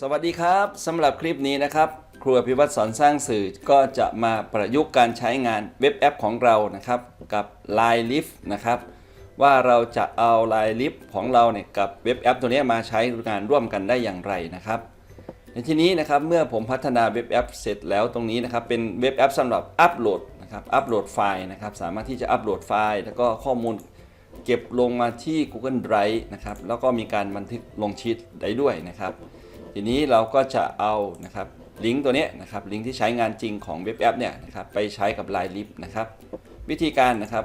สวัสดีครับสำหรับคลิปนี้นะครับ ครัวพิวัตรสอนสร้างสื่อก็จะมาประยุกต์การใช้งานเว็บแอปของเรานะครับ กับ Line Lift นะครับ ว่าเราจะเอา Line Lift ของเราเนี่ยกับเว็บแอปตัวนี้มาใช้งานร่วมกันได้อย่างไรนะครับ ในที่นี้นะครับเมื่อผมพัฒนาเว็บแอปเสร็จแล้วตรงนี้นะครับเป็นเว็บแอปสำหรับอัปโหลดนะครับอัปโหลดไฟล์นะครับสามารถที่จะอัปโหลดไฟล์ แล้วก็ข้อมูลเก็บลงมาที่ Google Drive นะครับแล้วก็มีการบันทึกลงชีตได้ด้วยนะครับ ทีนี้เราก็จะเอานะครับลิงก์ตัวนี้นะครับลิงก์ที่ใช้งานจริงของเว็บแอปเนี่ยนะครับไปใช้กับ Line Lift นะครับวิธีการนะครับ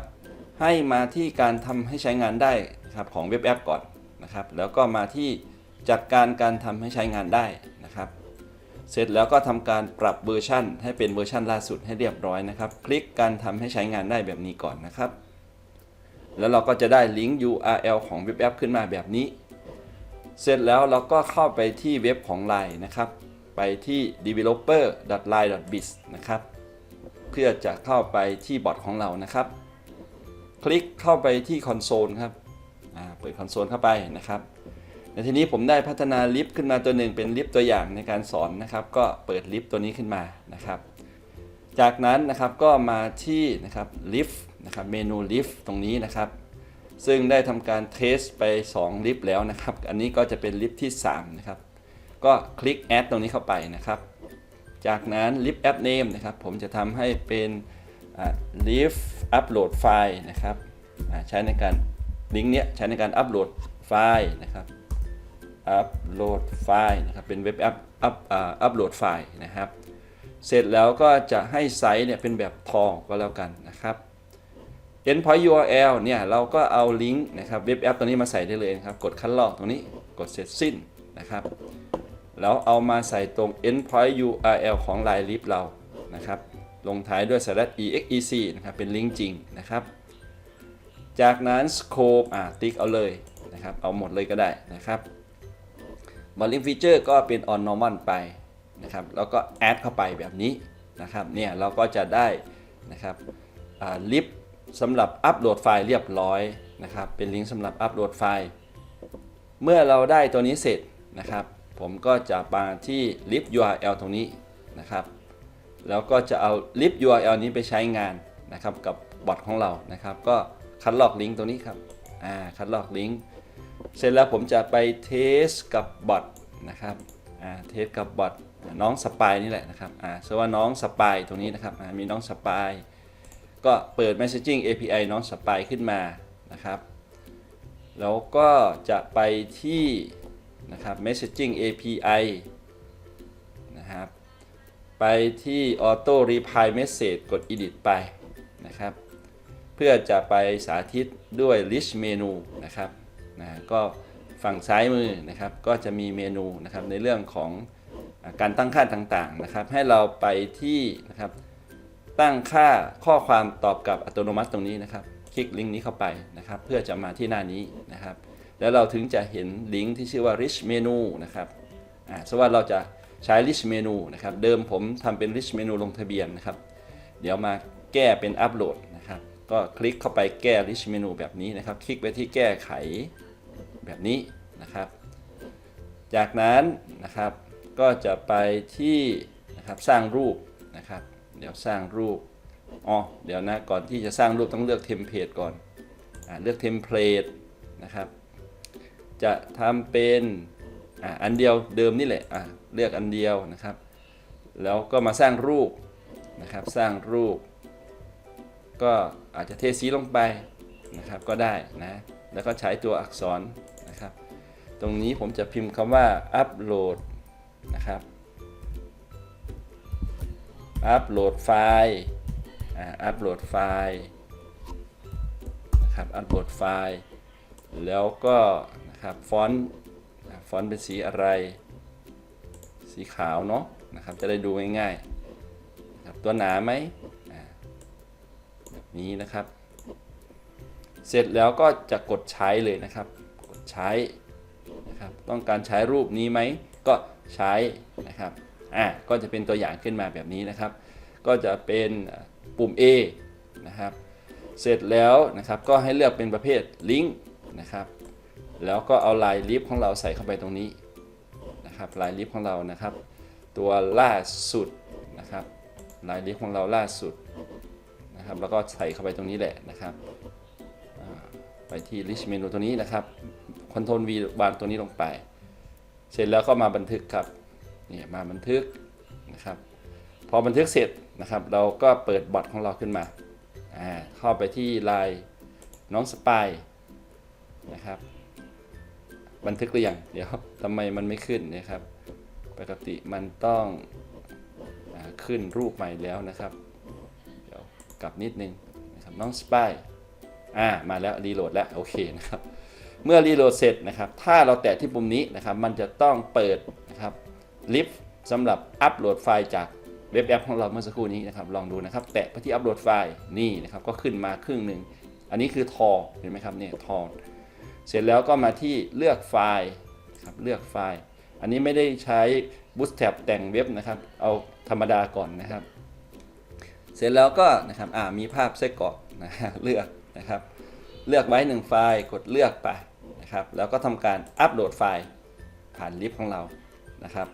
ให้มาที่การทำให้ใช้งานได้นะครับของเว็บแอปก่อนนะครับแล้วก็มาที่จัดการการทำให้ใช้งานได้นะครับ เสร็จแล้วก็ทำการปรับเวอร์ชันให้เป็นเวอร์ชันล่าสุดให้เรียบร้อยนะครับ คลิกการทำให้ใช้งานได้แบบนี้ก่อนนะครับ แล้วเราก็จะได้ลิงก์ URL ของเว็บแอปขึ้นมาแบบนี้ เสร็จแล้วเราก็เข้าไปที่เว็บของ Line นะครับ ไปที่ developer.line.biz นะครับ เพื่อจะเข้าไปที่บอทของเรานะครับ คลิกเข้าไปที่คอนโซลครับเปิดคอนโซลเข้าไปนะครับในทีนี้ผมได้พัฒนาลิฟต์ขึ้นมาตัวหนึ่งเป็นลิฟต์ตัวอย่างในการสอนนะครับ ก็เปิดลิฟต์ตัวนี้ขึ้นมานะครับ จากนั้นนะครับก็มาที่นะครับลิฟต์นะครับเมนูลิฟต์ตรงนี้นะครับ ซึ่งได้ทำการเทสไป 2 ลิฟต์แล้วนะครับ อันนี้ก็จะเป็นลิฟต์ที่ 3 นะครับ ก็คลิกแอดตรงนี้เข้าไปนะครับ จากนั้นลิฟต์แอปเนมนะครับ ผมจะทำให้เป็นลิฟต์อัปโหลดไฟล์นะครับใช้ในการลิงก์เนี้ยใช้ในการอัปโหลดไฟล์นะครับอัปโหลดไฟล์นะครับเป็นเว็บแอปอัปอัปโหลดไฟล์นะครับ เสร็จแล้วก็จะให้ไซส์เนี่ยเป็นแบบทองก็แล้วกันนะครับ endpoint URL เนี่ยเราก็เอาลิงก์นะครับเว็บแอปตัวนี้มาใส่ได้เลยนะครับ กดคัดลอกตรงนี้กดเสร็จสิ้นนะครับ แล้วเอามาใส่ตรง endpoint URL ของ Line Lift เรานะครับ ลงท้ายด้วย exec นะครับเป็นลิงก์จริงนะครับ จากนั้น scope อ่าติ๊กเอาเลยนะครับ เอาหมดเลยก็ได้นะครับบอลลิงฟีเจอร์ก็เป็น on normal ไปนะครับ แล้วก็ add เข้าไปแบบนี้นะครับ เนี่ยเราก็จะได้นะครับลิฟต์ สำหรับอัปโหลดไฟล์เรียบร้อยนะครับ เป็นลิงก์สำหรับอัปโหลดไฟล์ เมื่อเราได้ตัวนี้เสร็จนะครับ ผมก็จะมาที่ลิฟต์ URL ตรงนี้นะครับ แล้วก็จะเอาลิฟต์ URL นี้ไปใช้งานนะครับกับบอทของเรานะครับ ก็คัดลอกลิงก์ตรงนี้ครับอ่าคัดลอกลิงก์เสร็จแล้วผมจะไปเทสกับบอทนะครับอ่าเทสกับบอทน้องสปายนี่แหละนะครับอ่าสว่าน้องสปายตรงนี้นะครับอ่ามีน้องสปาย ก็เปิด Messaging API น้องสปายขึ้นมานะครับ แล้วก็จะไปที่นะครับ Messaging API นะครับ ไปที่ Auto Reply Message กด Edit ไปนะครับ เพื่อจะไปสาธิตด้วย List Menu นะครับนะก็ฝั่งซ้ายมือนะครับก็จะมีเมนูนะครับในเรื่องของการตั้งค่าต่างๆนะครับ ให้เราไปที่นะครับ ตั้งค่าข้อความตอบกลับอัตโนมัติตรงนี้นะครับ คลิกลิงก์นี้เข้าไปนะครับ เพื่อจะมาที่หน้านี้นะครับ แล้วเราถึงจะเห็นลิงก์ที่ชื่อว่า Rich Menu นะครับอ่าสมมติว่าเราจะใช้ Rich Menu นะครับ เดิมผมทำเป็น Rich Menu ลงทะเบียนนะครับ เดี๋ยวมาแก้เป็นอัปโหลดนะครับ ก็คลิกเข้าไปแก้ Rich Menu แบบนี้นะครับ คลิกไปที่แก้ไขแบบนี้นะครับ จากนั้นนะครับก็จะไปที่นะครับสร้างรูปนะครับ เดี๋ยวสร้างรูปอ๋อเดี๋ยวนะก่อนที่จะสร้างรูปต้องเลือกเทมเพลตก่อนอาเลือกเทมเพลตนะครับ จะทำเป็นอ่าอันเดียวเดิมนี่แหละอะเลือกอันเดียวนะครับ แล้วก็มาสร้างรูปนะครับ สร้างรูป ก็อาจจะเทสีลงไปนะครับก็ได้นะ แล้วก็ใช้ตัวอักษรนะครับ ตรงนี้ผมจะพิมพ์คำว่าอัปโหลดนะครับ อัปโหลดไฟล์อัปโหลดไฟล์นะครับอัปโหลดไฟล์ แล้วก็นะครับฟอนต์ฟอนต์เป็นสีอะไร สีขาวเนาะนะครับจะได้ดูง่ายๆตัวหนาไหมแบบนี้นะครับ เสร็จแล้วก็จะกดใช้เลยนะครับ กดใช้นะครับต้องการใช้รูปนี้ไหมก็ใช้นะครับ อ่าก็จะเป็นตัวอย่างขึ้นมาแบบนี้นะครับ ก็จะเป็นปุ่ม A นะครับ เสร็จแล้วนะครับก็ให้เลือกเป็นประเภทลิงก์นะครับ แล้วก็เอาลายลิฟของเราใส่เข้าไปตรงนี้นะครับลายลิฟของเรานะครับ ตัวล่าสุดนะครับลายลิฟของเราล่าสุดนะครับ แล้วก็ใส่เข้าไปตรงนี้แหละนะครับไปที่ list menu ตัวนี้นะครับ Ctrl V วางตัวนี้ลงไป เสร็จแล้วก็มาบันทึกครับ เนี่ยมาบันทึกนะครับ พอบันทึกเสร็จนะครับ เราก็เปิดบอทของเราขึ้นมาอ่าเข้าไปที่ไลน์น้องสปายนะครับ บันทึกหรือยังเดี๋ยวทำไมมันไม่ขึ้นนะครับ ปกติมันต้องอขึ้นรูปใหม่แล้วนะครับเดี๋ยวกลับนิดนึงนะครับน้องสปายอ่ามาแล้วรีโหลดแล้วโอเคนะครับเมื่อรีโหลดเสร็จนะครับ ถ้าเราแตะที่ปุ่มนี้นะครับ มันจะต้องเปิด ลิฟต์สำหรับอัปโหลดไฟล์จากเว็บแอปของเราเมื่อสักครู่นี้นะครับลองดูนะครับ แตะไปที่อัปโหลดไฟล์นี่นะครับก็ขึ้นมาครึ่งหนึ่งอันนี้คือทอเห็นไหมครับเนี่ยทอเสร็จแล้วก็มาที่เลือกไฟล์ครับเลือกไฟล์ อันนี้ไม่ได้ใช้ Bootstrap แต่งเว็บนะครับ เอาธรรมดาก่อนนะครับ เสร็จแล้วก็นะครับอ่ามีภาพไส้กรอกนะฮะเลือกนะครับ เลือกไว้หนึ่งไฟล์กดเลือกไปนะครับ แล้วก็ทำการอัปโหลดไฟล์ผ่านลิฟต์ของเรานะครับ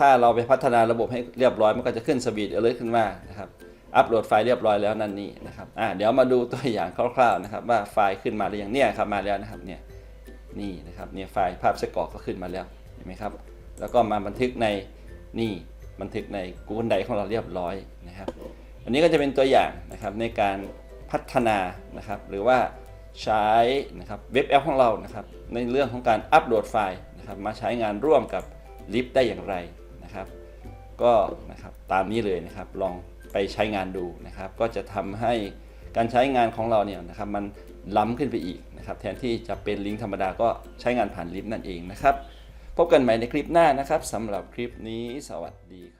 ถ้าเราไปพัฒนาระบบให้เรียบร้อยมันก็จะขึ้นสวีทเอเลยขึ้นมานะครับอัปโหลดไฟล์เรียบร้อยแล้วนั่นนี่นะครับอ่าเดี๋ยวมาดูตัวอย่างคร่าวๆนะครับว่าไฟล์ขึ้นมาหรือยังเนี่ยครับมาแล้วนะครับเนี่ยนี่นะครับเนี่ยไฟล์ภาพไส้กรอกก็ขึ้นมาแล้วเห็นไหมครับ แล้วก็มาบันทึกในนี่บันทึกใน Google Drive ของเราเรียบร้อยนะครับ อันนี้ก็จะเป็นตัวอย่างนะครับในการพัฒนานะครับ หรือว่าใช้นะครับเว็บแอปของเรานะครับในเรื่องของการอัปโหลดไฟล์นะครับมาใช้งานร่วมกับลิฟได้อย่างไร นะครับ ก็นะครับตามนี้เลยนะครับลองไปใช้งานดูนะครับ ก็จะทำให้การใช้งานของเราเนี่ยนะครับมันล้ำขึ้นไปอีกนะครับ แทนที่จะเป็นลิงก์ธรรมดาก็ใช้งานผ่านลิฟต์นั่นเองนะครับ พบกันใหม่ในคลิปหน้านะครับสำหรับคลิปนี้สวัสดีครับ